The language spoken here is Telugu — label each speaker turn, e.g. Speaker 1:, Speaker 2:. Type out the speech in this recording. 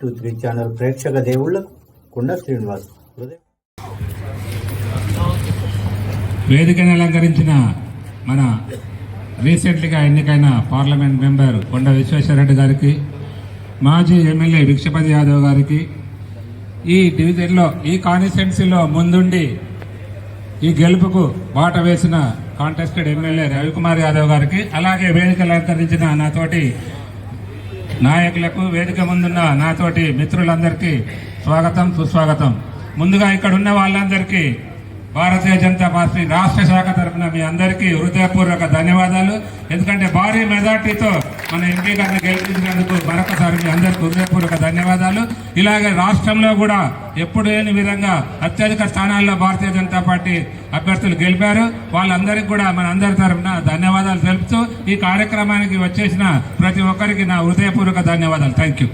Speaker 1: త్రీ ఛానల్ ప్రేక్షక దేవుళ్ళకు కుండ శ్రీనివాస్
Speaker 2: వేదికను అలంకరించిన మన రీసెంట్గా ఎన్నికైన పార్లమెంట్ మెంబర్ కొండ విశ్వేశ్వరరెడ్డి గారికి మాజీ ఎమ్మెల్యే భిక్షపతి యాదవ్ గారికి ఈ డివిజన్లో ఈ కాన్స్టిట్యున్సీలో ముందుండి ఈ గెలుపుకు బాట వేసిన కాంటెస్టెడ్ ఎమ్మెల్యే రవికుమార్ యాదవ్ గారికి అలాగే వేదికలు అలంకరించిన నాతోటి నాయకులకు వేదిక ముందున్న నాతోటి మిత్రులందరికీ స్వాగతం సుస్వాగతం. ముందుగా ఇక్కడ ఉన్న వాళ్ళందరికీ భారతీయ జనతా పార్టీ రాష్ట్ర శాఖ తరఫున మీ అందరికీ హృదయపూర్వక ధన్యవాదాలు. ఎందుకంటే భారీ మెజార్టీతో మన ఎంపీ గారిని గెలిపించినందుకు మరొకసారి మీ అందరికీ హృదయపూర్వక ధన్యవాదాలు. ఇలాగే రాష్ట్రంలో కూడా ఎప్పుడు లేని విధంగా అత్యధిక స్థానాల్లో భారతీయ జనతా పార్టీ అభ్యర్థులు గెలిపారు. వాళ్ళందరికీ కూడా మన అందరి తరఫున ధన్యవాదాలు తెలుపుతూ ఈ కార్యక్రమానికి వచ్చేసిన ప్రతి ఒక్కరికి నా హృదయపూర్వక ధన్యవాదాలు. Thank you